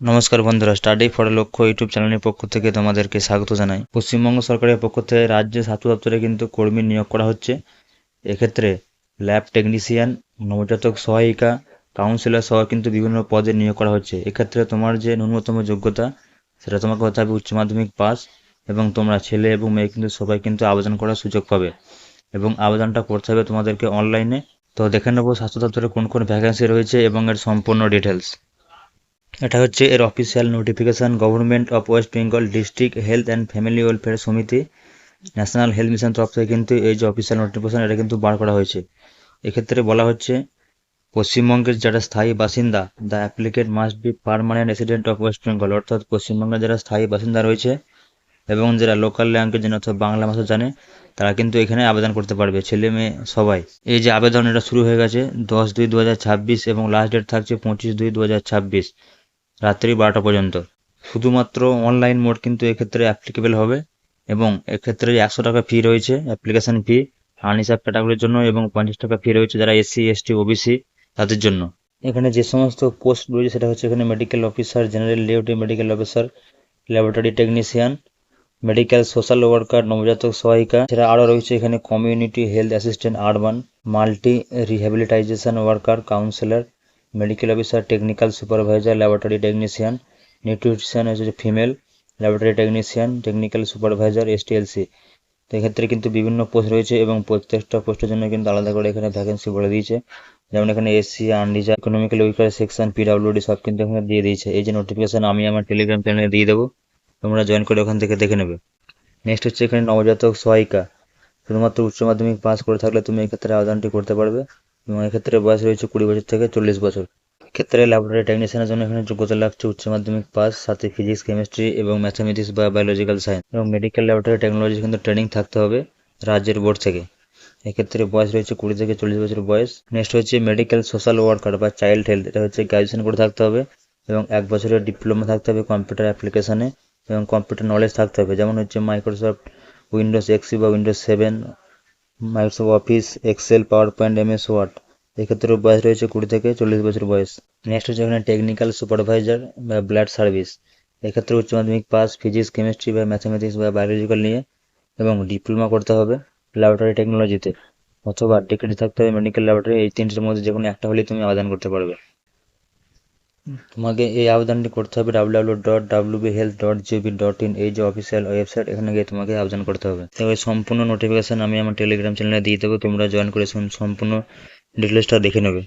নমস্কার বন্ধুরা study for লক্ষ্য ইউটিউব চ্যানেলের পক্ষ থেকে তোমাদেরকে স্বাগত জানাই। পশ্চিমবঙ্গ সরকারের পক্ষ থেকে রাজ্যে স্বাস্থ্য দপ্তরে কিন্তু কর্মী নিয়োগ করা হচ্ছে। এক্ষেত্রে ল্যাব টেকনিশিয়ান নবজাতক সহায়িকা কাউন্সিলর সহ কিন্তু বিভিন্ন পদে নিয়োগ করা হচ্ছে। এক্ষেত্রে তোমার যে ন্যূনতম যোগ্যতা, সেটা তোমাকে হতে হবে উচ্চ মাধ্যমিক পাস এবং তোমরা ছেলে এবং মেয়ে কিন্তু সবাই কিন্তু আবেদন করার সুযোগ পাবে এবং আবেদনটা করতে হবে তোমাদেরকে অনলাইনে তো দেখে নেব স্বাস্থ্য দপ্তরে কোন কোন ভ্যাকেন্সি রয়েছে এবং এর সম্পূর্ণ ডিটেলস এটা হচ্ছে এর official notification government of West Bengal district health and family welfare সমিতি ন্যাশনাল হেলথ মিশন তরফ থেকে কিন্তু এই যে অফিসিয়াল নোটিফিকেশান এটা কিন্তু বার করা হয়েছে। এক্ষেত্রে বলা হচ্ছে, পশ্চিমবঙ্গের যারা স্থায়ী বাসিন্দা the applicant must be permanent resident of West Bengal অর্থাৎ পশ্চিমবঙ্গের যারা স্থায়ী বাসিন্দা রয়েছে এবং যারা লোকাল ল্যাঙ্গুয়েজ জানে অর্থাৎ বাংলা ভাষা জানে, তারা কিন্তু এখানে আবেদন করতে পারবে, ছেলে মেয়ে সবাই। এই যে আবেদন এটা শুরু হয়ে গেছে দশ দুই দু এবং লাস্ট ডেট থাকছে পঁচিশ দুই দু রাত্রি বারোটা পর্যন্ত। শুধুমাত্র অনলাইন মোড কিন্তু এক্ষেত্রে অ্যাপ্লিকেবল হবে এবং এক্ষেত্রে একশো টাকা ফি রয়েছে অ্যাপ্লিকেশন ফি আনরিসার্ভ ক্যাটাগরির জন্য এবং পঞ্চাশ টাকা ফি রয়েছে যারা এসসি এসটি ওবিসি তাদের জন্য। এখানে যে সমস্ত পোস্ট রয়েছে সেটা হচ্ছে এখানে medical officer general duty medical officer laboratory technician medical social worker নবজাতক সহায়িকা, এছাড়া আরও রয়েছে এখানে community health assistant urban multi rehabilitation worker counsellor medical officer technical supervisor laboratory technician nutrition হচ্ছে female laboratory technician technical supervisor STLC তো এক্ষেত্রে কিন্তু বিভিন্ন পোস্ট রয়েছে এবং প্রত্যেকটা পোস্টের জন্য কিন্তু আলাদা করে এখানে ভ্যাকেন্সি বলে দিয়েছে। যেমন এখানে SC unreserved economical weaker section PWD সব কিন্তু এখানে দিয়ে দিয়েছে। এই যে নোটিফিকেশন আমি আমার টেলিগ্রাম চ্যানেলে দিয়ে দেবো, তোমরা জয়েন করে ওখান থেকে দেখে নেবে। নেক্সট হচ্ছে এখানে নবজাতক সহায়িকা। শুধুমাত্র উচ্চ মাধ্যমিক পাস করে থাকলে তুমি এক্ষেত্রে আবেদনটি করতে পারবে। এবং এক্ষেত্রে বয়স রয়েছে কুড়ি বছর থেকে চল্লিশ বছর। ক্ষেত্রে ল্যাবরেটরি টেকনিশিয়ানের জন্য এখানে যোগ্যতা লাগছে উচ্চ মাধ্যমিক পাস সাথে ফিজিক্স কেমিস্ট্রি এবং ম্যাথামেটিক্স বা বায়োলজিক্যাল সায়েন্স এবং মেডিকেল ল্যাবরেটরি টেকনোলজি কিন্তু ট্রেনিং থাকতে হবে রাজ্যের বোর্ড থেকে। এক্ষেত্রে বয়স রয়েছে কুড়ি থেকে চল্লিশ বছর বয়স। নেক্সট হচ্ছে মেডিকেল সোশ্যাল ওয়ার্কার বা চাইল্ড হেলথ এটা হচ্ছে গ্র্যাজুয়েশন করে থাকতে হবে এবং এক বছরের ডিপ্লোমা থাকতে হবে কম্পিউটার অ্যাপ্লিকেশানে এবং কম্পিউটার নলেজ থাকতে হবে। যেমন হচ্ছে মাইক্রোসফট উইন্ডোজ এক্সি বা Windows seven Microsoft Office Excel power point M S Word এক্ষেত্রে বয়স রয়েছে কুড়ি থেকে চল্লিশ বছর বয়স। নেক্সট হচ্ছে এখানে টেকনিক্যাল সুপারভাইজার বা ব্লাড সার্ভিস এক্ষেত্রে উচ্চ মাধ্যমিক পাস ফিজিক্স কেমিস্ট্রি বা ম্যাথামেটিক্স বা বায়োলজিক্যাল নিয়ে এবং ডিপ্লোমা করতে হবে ল্যাবরেটরি টেকনোলজিতে অথবা ডিগ্রি থাকতে হবে মেডিকেল ল্যাবরেটরি এই তিনটির মধ্যে যে কোনো একটা হলেই তুমি আবেদন করতে পারবে। তোমাকে এই আবেদনটি করতে হবে W dot W B health dot GB dot in এই যে অফিসিয়াল ওয়েবসাইট এখানে গিয়ে তোমাকে আবেদন করতে হবে। তো এই সম্পূর্ণ নোটিফিকেশান আমি আমার টেলিগ্রাম চ্যানেলে দিয়ে দেবো, তোমরা জয়েন করে সম্পূর্ণ ডিটেলসটা দেখে নেবে।